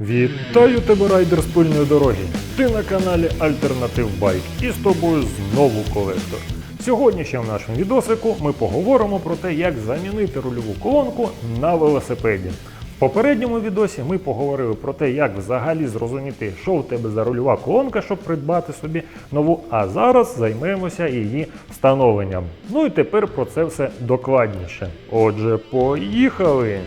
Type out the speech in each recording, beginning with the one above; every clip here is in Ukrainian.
Вітаю тебе, райдер спільної дороги. Ти на каналі Альтернатив Байк і з тобою знову колектор. Сьогодні ще в нашому відосику ми поговоримо про те, як замінити рульову колонку на велосипеді. В попередньому відосі ми поговорили про те, як взагалі зрозуміти, що у тебе за рульова колонка, щоб придбати собі нову. А зараз займемося її встановленням. Ну і тепер про це все докладніше. Отже, поїхали!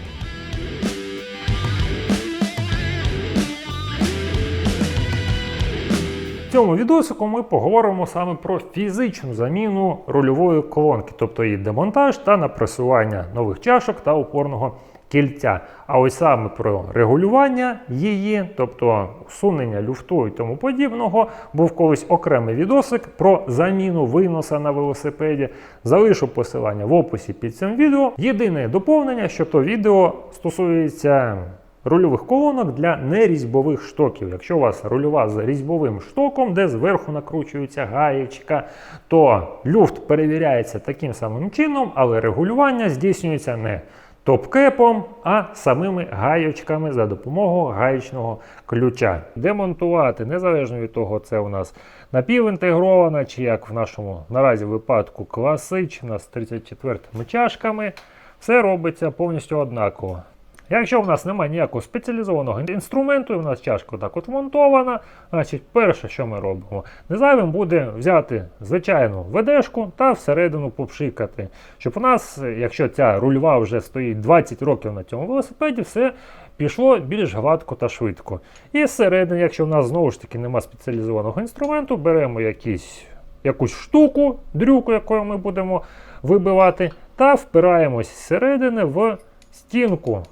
Цьому відосику ми поговоримо саме про фізичну заміну рульової колонки, тобто її демонтаж та напресування нових чашок та опорного кільця. А ось саме про регулювання її, тобто усунення люфту і тому подібного, був колись окремий відосик про заміну виноса на велосипеді. Залишу посилання в описі під цим відео. Єдине доповнення, що то відео стосується рульових колонок для нерізьбових штоків. Якщо у вас рульова з різьбовим штоком, де зверху накручується гаєчка, то люфт перевіряється таким самим чином, але регулювання здійснюється не топ-кепом, а самими гаєчками за допомогою гаєчного ключа. Демонтувати, незалежно від того, це у нас напівінтегрована, чи як в нашому наразі випадку класична з 34 чашками, все робиться повністю однаково. Якщо в нас немає ніякого спеціалізованого інструменту, і в нас чашка так от монтована, значить, перше, що ми робимо, незайвим буде взяти звичайну ведешку та всередину попшикати. Щоб у нас, якщо ця рульва вже стоїть 20 років на цьому велосипеді, все пішло більш гладко та швидко. І зсередини, якщо в нас знову ж таки немає спеціалізованого інструменту, беремо якісь, якусь штуку, дрюку, якою ми будемо вибивати, та впираємось зсередини в стінку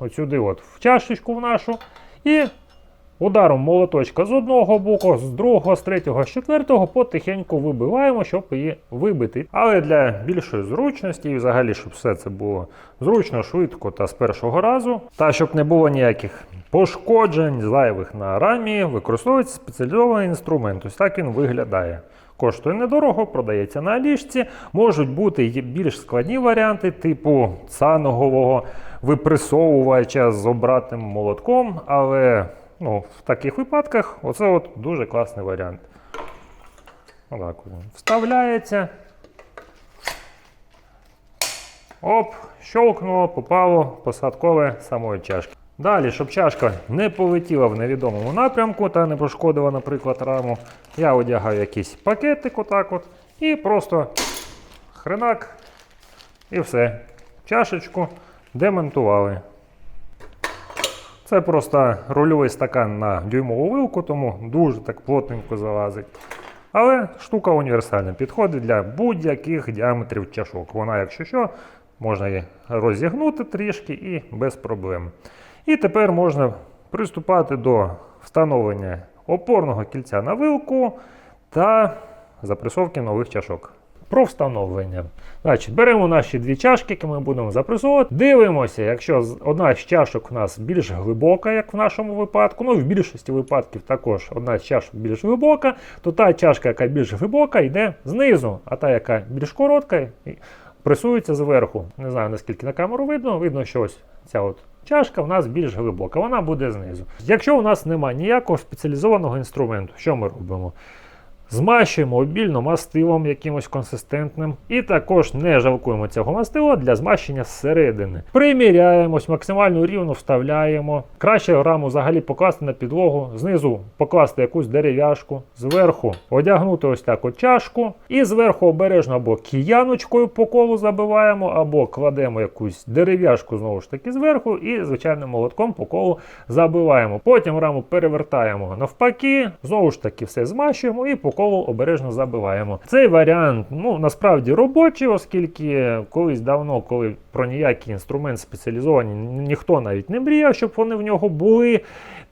от от в чашечку в нашу. І ударом молоточка з одного боку, з другого, з третього, з четвертого потихеньку вибиваємо, щоб її вибити. Але для більшої зручності і взагалі, щоб все це було зручно, швидко та з першого разу, та щоб не було ніяких пошкоджень зайвих на рамі, використовується спеціалізований інструмент. Ось так він виглядає. Коштує недорого, продається на алішці. Можуть бути більш складні варіанти, типу цанового випресовувача з обратним молотком, але ну, в таких випадках оце от дуже класний варіант. Отак от. Вставляється. Оп, щолкнуло, попало посадкове самої чашки. Далі, щоб чашка не полетіла в невідомому напрямку та не пошкодила, наприклад, раму, я одягаю якийсь пакетик отак от і просто хренак і все. Чашечку демонтували. Це просто рульовий стакан на дюймову вилку, тому дуже так плотненько залазить. Але штука універсальна, підходить для будь-яких діаметрів чашок. Вона, якщо що, можна її розігнути трішки і без проблем. І тепер можна приступати до встановлення опорного кільця на вилку та запресовки нових чашок. Про встановлення. Значить, беремо наші дві чашки, які ми будемо запресовувати. Дивимося, якщо одна з чашок у нас більш глибока, як в нашому випадку, ну в більшості випадків також одна з чашок більш глибока, то та чашка, яка більш глибока, йде знизу, а та, яка більш коротка, пресується зверху. Не знаю наскільки на камеру видно, видно, що ось ця от чашка в нас більш глибока, вона буде знизу. Якщо у нас немає ніякого спеціалізованого інструменту, що ми робимо? Змащуємо обільно мастилом якимось консистентним. І також не жалкуємо цього мастила для змащення зсередини. Приміряємось, максимально рівно вставляємо. Краще раму взагалі покласти на підлогу, знизу покласти якусь дерев'яшку, зверху одягнути ось так от чашку. І зверху обережно або кияночкою по колу забиваємо, або кладемо якусь дерев'яшку знову ж таки зверху, і звичайним молотком по колу забиваємо. Потім раму перевертаємо навпаки, знову ж таки все змащуємо і по колу обережно забиваємо. Цей варіант ну насправді робочий, оскільки колись давно, коли про ніякий інструмент спеціалізовані ніхто навіть не мріяв, щоб вони в нього були.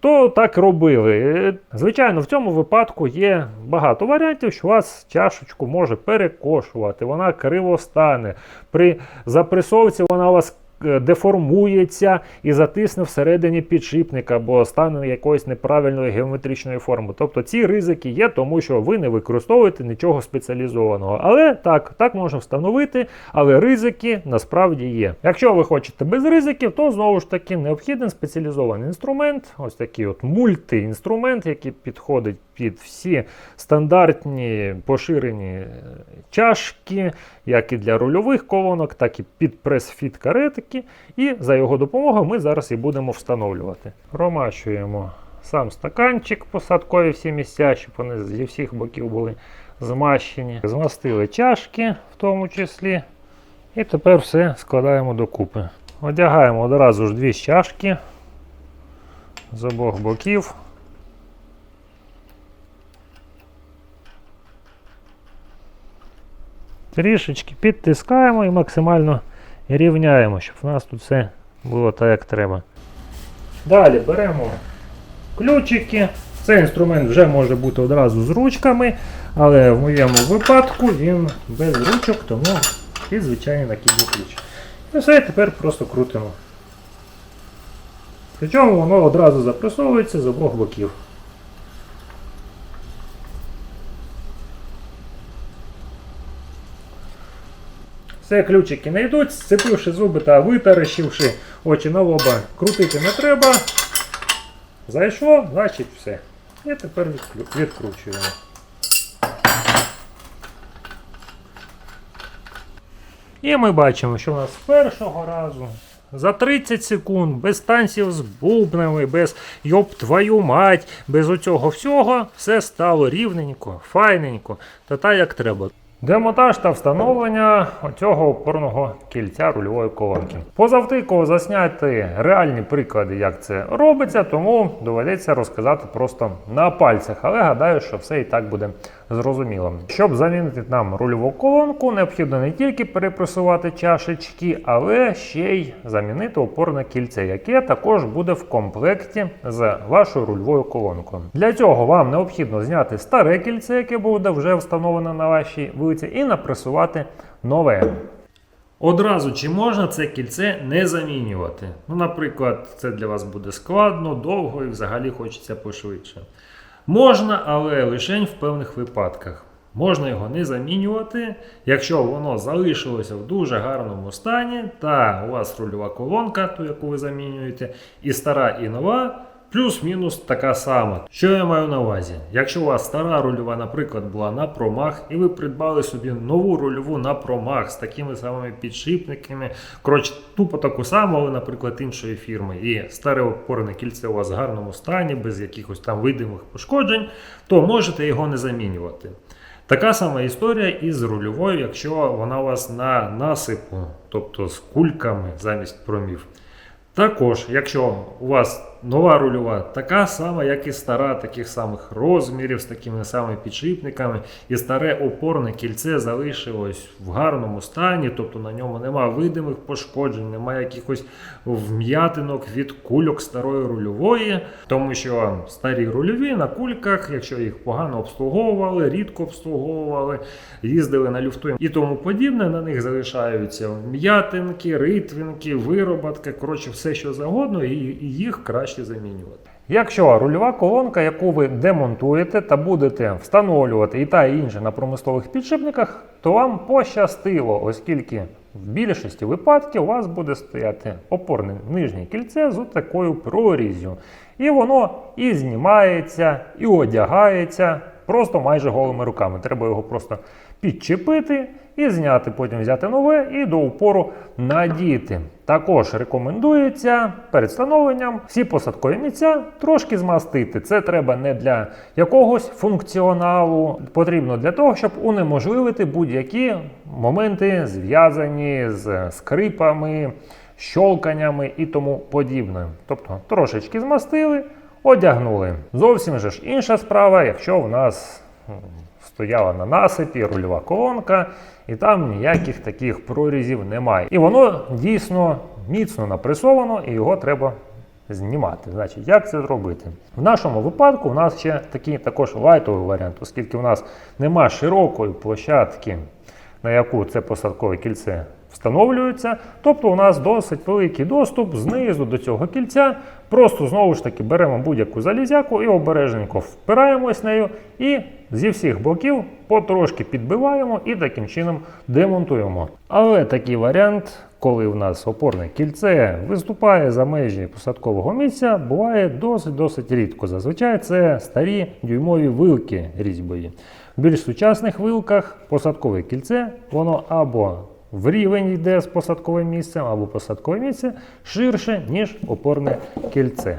То так робили. Е, Звичайно, в цьому випадку є багато варіантів, що у вас чашечку може перекошувати, вона криво стане. При запресовці вона у вас деформується і затисне всередині підшипника, або стане якоїсь неправильної геометричної форми. Тобто ці ризики є, тому що ви не використовуєте нічого спеціалізованого. Але так, так можна встановити, але ризики насправді є. Якщо ви хочете без ризиків, то знову ж таки необхідний спеціалізований інструмент, ось такий от мультиінструмент, який підходить під всі стандартні поширені е, чашки, як і для рульових колонок, так і під прес-фіт каретики. І за його допомогою ми зараз і будемо встановлювати. Промащуємо сам стаканчик, посадкові всі місця, щоб вони зі всіх боків були змащені. Змастили чашки в тому числі. І тепер все складаємо докупи. Одягаємо одразу ж дві чашки з обох боків. Трішечки підтискаємо і максимально рівняємо, щоб в нас тут все було так, як треба. Далі беремо ключики. Цей інструмент вже може бути одразу з ручками, але в моєму випадку він без ручок, тому і звичайний накидний ключ. І все, тепер просто крутимо. Причому воно одразу запресовується з обох боків. Все, ключики не йдуть, сцепивши зуби та витаращивши очі на лоба, крутити не треба. Зайшло, значить все. І тепер відкручуємо. І ми бачимо, що у нас з першого разу за 30 секунд, без танців з бубнами, без йоп твою мать, без оцього всього, все стало рівненько, файненько та так як треба. Демонтаж та встановлення оцього опорного кільця рульової колонки. Позавтиково засняти реальні приклади, як це робиться, тому доведеться розказати просто на пальцях. Але гадаю, що все і так буде зрозуміло. Щоб замінити нам рульову колонку, необхідно не тільки перепресувати чашечки, але ще й замінити опорне кільце, яке також буде в комплекті з вашою рульовою колонкою. Для цього вам необхідно зняти старе кільце, яке буде вже встановлено на вашій вилиці, і напресувати нове. Одразу чи можна це кільце не замінювати? Ну, наприклад, це для вас буде складно, довго і взагалі хочеться пошвидше. Можна, але лише в певних випадках. Можна його не замінювати, якщо воно залишилося в дуже гарному стані, та у вас рульова колонка, ту, яку ви замінюєте, і стара, і нова, плюс-мінус така сама. Що я маю на увазі? Якщо у вас стара рульова, наприклад, була на промах, і ви придбали собі нову рульову на промах з такими самими підшипниками, коротше, тупо таку саму, але, наприклад, іншої фірми, і старе опорне кільце у вас в гарному стані, без якихось там видимих пошкоджень, то можете його не замінювати. Така сама історія і з рульовою, якщо вона у вас на насипу, тобто з кульками замість промів. Також, якщо у вас нова рульова така сама, як і стара, таких самих розмірів, з такими самими підшипниками, і старе опорне кільце залишилось в гарному стані, тобто на ньому немає видимих пошкоджень, немає якихось вм'ятинок від кульок старої рульової, тому що старі рульові на кульках, якщо їх погано обслуговували, рідко обслуговували, їздили на люфту і тому подібне, на них залишаються вм'ятинки, ритвинки, вироботки, коротше, все що завгодно, і їх краще замінювати. Якщо рульова колонка, яку ви демонтуєте та будете встановлювати і та і інше на промислових підшипниках, то вам пощастило, оскільки в більшості випадків у вас буде стояти опорне нижнє кільце з такою проріззю. І воно і знімається, і одягається просто майже голими руками. Треба його просто підчепити і зняти, потім взяти нове і до упору надіти. Також рекомендується перед встановленням всі посадкові місця трошки змастити. Це треба не для якогось функціоналу, потрібно для того, щоб унеможливити будь-які моменти, зв'язані з скрипами, щолканнями і тому подібне. Тобто трошечки змастили, одягнули. Зовсім же ж інша справа, якщо в нас стояла на насипі рульова колонка, і там ніяких таких прорізів немає. І воно дійсно міцно напресовано, і його треба знімати. Значить, як це зробити? В нашому випадку у нас ще такий також лайтовий варіант, оскільки у нас нема широкої площадки, на яку це посадкове кільце встановлюються. Тобто у нас досить великий доступ знизу до цього кільця. Просто знову ж таки беремо будь-яку залізяку і обережненько впираємось нею і зі всіх боків потрошки підбиваємо і таким чином демонтуємо. Але такий варіант, коли в нас опорне кільце виступає за межі посадкового місця, буває досить-досить рідко. Зазвичай це старі дюймові вилки різьбові. В більш сучасних вилках посадкове кільце, воно або в рівень йде з посадковим місцем, або посадкове місце ширше, ніж опорне кільце.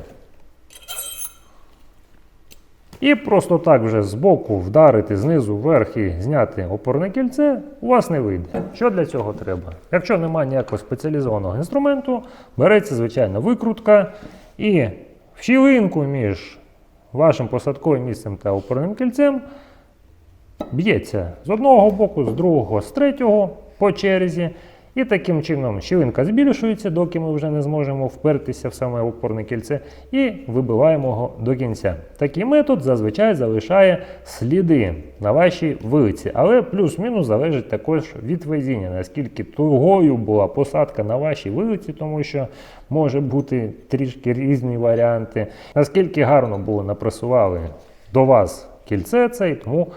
І просто так вже збоку вдарити знизу вверх і зняти опорне кільце у вас не вийде. Що для цього треба? Якщо немає ніякого спеціалізованого інструменту, береться звичайна викрутка і в щілинку між вашим посадковим місцем та опорним кільцем б'ється з одного боку, з другого, з третього по черзі. І таким чином щілинка збільшується, доки ми вже не зможемо впертися в саме опорне кільце, і вибиваємо його до кінця. Такий метод зазвичай залишає сліди на вашій вилиці, але плюс-мінус залежить також від везіння, наскільки тугою була посадка на вашій вилиці, тому що може бути трішки різні варіанти, наскільки гарно було напресували до вас кільце це і тому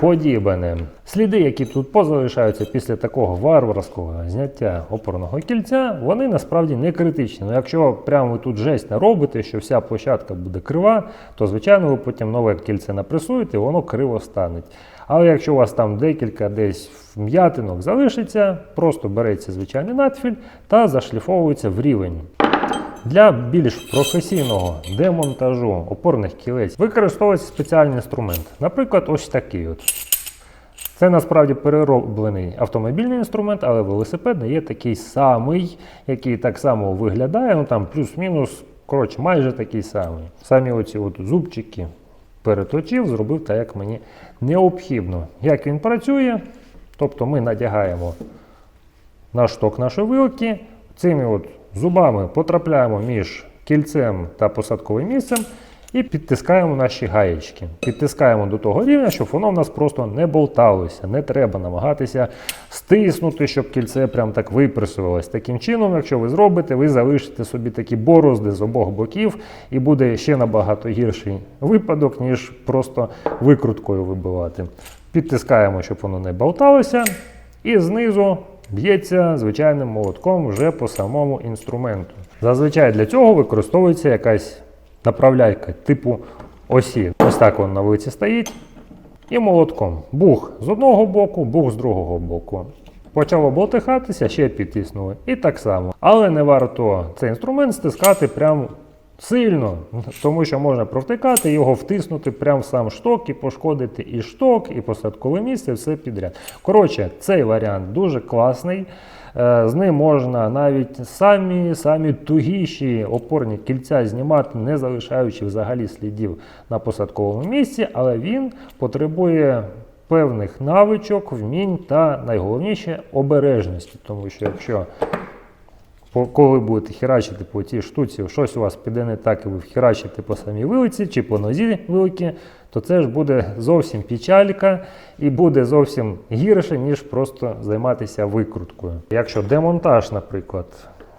подібне. Сліди, які тут позалишаються після такого варварського зняття опорного кільця, вони насправді не критичні. Ну, якщо прямо ви тут жесть не робите, що вся площадка буде крива, то звичайно ви потім нове кільце напресуєте, воно криво стане. Але якщо у вас там декілька десь вм'ятинок залишиться, просто береться звичайний надфіль та зашліфовується в рівень. Для більш професійного демонтажу опорних кілець використовується спеціальний інструмент. Наприклад, ось такий. от. Це насправді перероблений автомобільний інструмент, але велосипед є такий самий, який так само виглядає, ну там плюс-мінус, коротше, майже такий самий. Самі оці от зубчики переточив, зробив так, як мені необхідно. Як він працює? Тобто ми надягаємо на шток нашої вилки, цими от зубами потрапляємо між кільцем та посадковим місцем і підтискаємо наші гаєчки. Підтискаємо до того рівня, щоб воно в нас просто не болталося. Не треба намагатися стиснути, щоб кільце прям так випресувалось. Таким чином, якщо ви зробите, ви залишите собі такі борозди з обох боків, і буде ще набагато гірший випадок, ніж просто викруткою вибивати. Підтискаємо, щоб воно не болталося. І знизу б'ється звичайним молотком вже по самому інструменту. Зазвичай для цього використовується якась направляйка типу осі. Ось так воно на вулиці стоїть. І молотком. Бух з одного боку, бух з другого боку. Почало болтихатися, ще підтиснули. І так само. Але не варто цей інструмент стискати прямо сильно, тому що можна провтикати, його втиснути прямо в сам шток і пошкодити і шток, і посадкове місце, все підряд. Коротше, цей варіант дуже класний. Е, З ним можна навіть самі самі тугіші опорні кільця знімати, не залишаючи взагалі слідів на посадковому місці, але він потребує певних навичок, вмінь та найголовніше обережності. Тому що якщо коли будете херачити по цій штуці, щось у вас піде не так, і ви херачите по самій вилиці чи по нозі великі, то це ж буде зовсім печалька і буде зовсім гірше, ніж просто займатися викруткою. Якщо демонтаж, наприклад,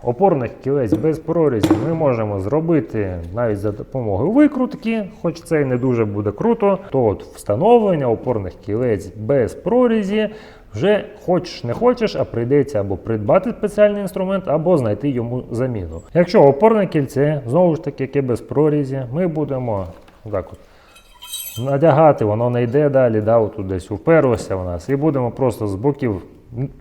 опорних кілець без прорізів ми можемо зробити навіть за допомогою викрутки, хоч це і не дуже буде круто, то от встановлення опорних кілець без прорізі вже хочеш не хочеш, а прийдеться або придбати спеціальний інструмент, або знайти йому заміну. Якщо опорне кільце, знову ж таки, яке без прорізі, ми будемо так от, надягати, воно не йде далі, да, отут десь уперлося в нас, і будемо просто з боків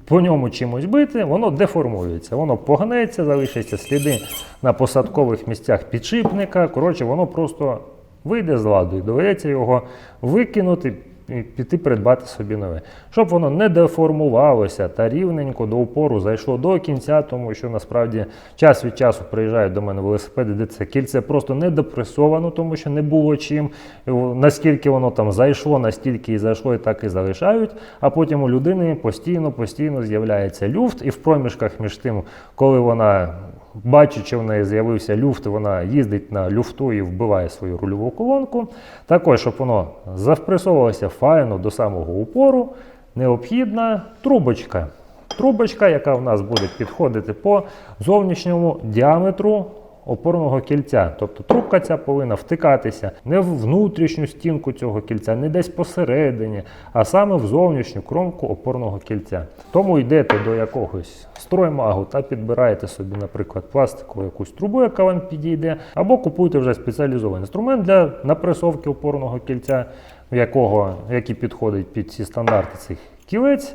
по ньому чимось бити, воно деформується, воно погнеться, залишаться сліди на посадкових місцях підшипника. Коротше, воно просто вийде з ладу і доведеться його викинути піти придбати собі нове. Щоб воно не деформувалося та рівненько до упору зайшло до кінця, тому що насправді час від часу приїжджають до мене велосипеди, де це кільце просто не допресовано, тому що не було чим. Наскільки воно там зайшло, настільки і зайшло, і так і залишають. А потім у людини постійно, постійно з'являється люфт, і в проміжках між тим, коли вона бачить, що в неї з'явився люфт, вона їздить на люфту і вбиває свою рульову колонку. Також, щоб воно завпресовувалося файно до самого упору, необхідна трубочка. трубочка, яка в нас буде підходити по зовнішньому діаметру опорного кільця. Тобто трубка ця повинна втикатися не в внутрішню стінку цього кільця, не десь посередині, а саме в зовнішню кромку опорного кільця. Тому йдете до якогось строймагу та підбираєте собі, наприклад, пластикову якусь трубу, яка вам підійде, або купуєте вже спеціалізований інструмент для напресовки опорного кільця, якого, який підходить під ці стандарти цих кілець.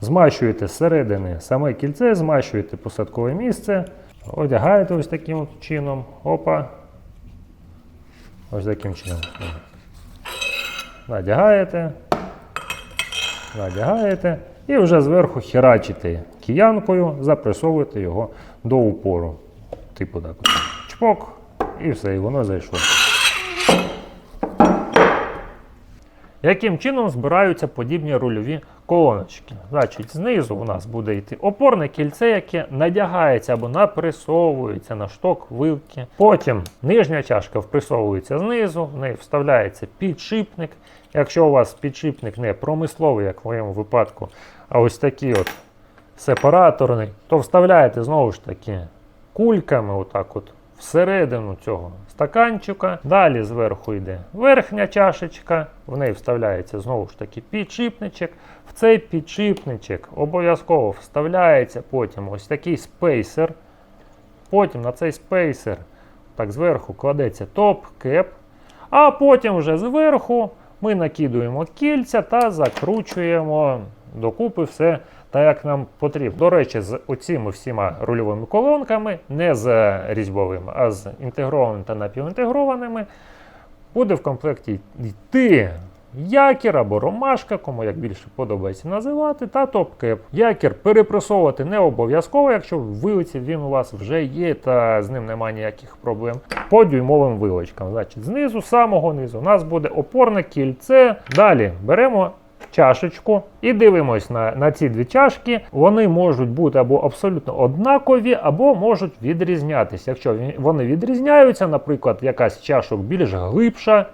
Змащуєте зсередини саме кільце, змащуєте посадкове місце, одягаєте ось таким от чином. Опа. Ось таким чином. Надягаєте. Надягаєте. І вже зверху херачите киянкою, запресовуєте його до упору. Типу так. Чпок. І все, і воно зайшло. Яким чином збираються подібні рульові колоночки? Значить, знизу у нас буде йти опорне кільце, яке надягається або напресовується на шток вилки. Потім нижня чашка впресовується знизу, в неї вставляється підшипник. Якщо у вас підшипник не промисловий, як в моєму випадку, а ось такий от сепараторний, то вставляєте знову ж таки кульками, отак от всередину цього стаканчика. Далі зверху йде верхня чашечка, в неї вставляється знову ж таки підшипничок. В цей підшипничок обов'язково вставляється потім ось такий спейсер. Потім на цей спейсер так зверху кладеться топ-кеп. А потім вже зверху ми накидуємо кільця та закручуємо докупи все так, як нам потрібно. До речі, з оціми всіма рульовими колонками, не з різьбовими, а з інтегрованими та напівінтегрованими, буде в комплекті йти якір або ромашка, кому як більше подобається називати, та топ-кеп. Якір перепресовувати не обов'язково, якщо в вилиці він у вас вже є, та з ним немає ніяких проблем. По дюймовим вилочкам. Значить, знизу, самого низу, у нас буде опорне кільце. Далі беремо чашечку і дивимось на, на ці дві чашки. Вони можуть бути або абсолютно однакові, або можуть відрізнятися. Якщо вони відрізняються, наприклад, якась чашок більш глибша,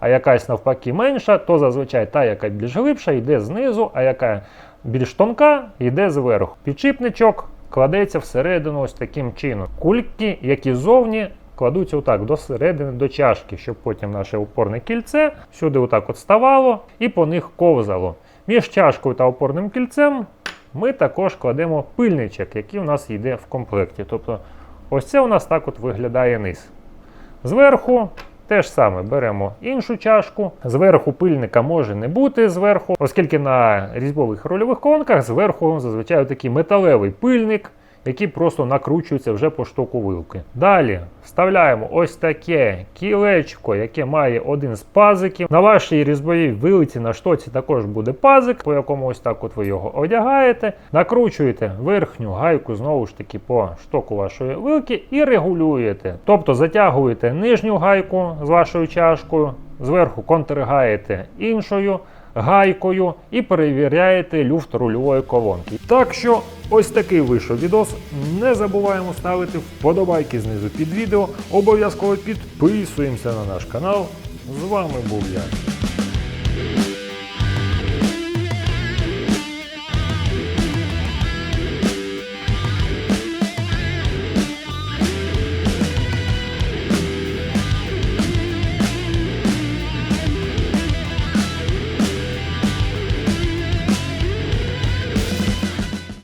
а якась навпаки менша, то зазвичай та, яка більш глибша, йде знизу, а яка більш тонка, йде зверху. Підшипничок кладеться всередину ось таким чином. Кульки, які ззовні. Кладуться отак до середини до чашки, щоб потім наше опорне кільце сюди отак от ставало і по них ковзало. Між чашкою та опорним кільцем ми також кладемо пильничок, який у нас йде в комплекті. Тобто ось це у нас так от виглядає низ. Зверху те ж саме беремо іншу чашку. Зверху пильника може не бути зверху, оскільки на різьбових рольових колонках зверху зазвичай такий металевий пильник, який просто накручується вже по штоку вилки. Далі вставляємо ось таке кілечко, яке має один з пазиків. На вашій різьбовій вилиці на штоці також буде пазик, по якому ось так от ви його одягаєте. Накручуєте верхню гайку знову ж таки по штоку вашої вилки і регулюєте. Тобто затягуєте нижню гайку з вашою чашкою, зверху контргаєте іншою гайкою і перевіряєте люфт рульової колонки. Так що ось такий вийшов відос. Не забуваємо ставити вподобайки знизу під відео. Обов'язково підписуємося на наш канал. З вами був я.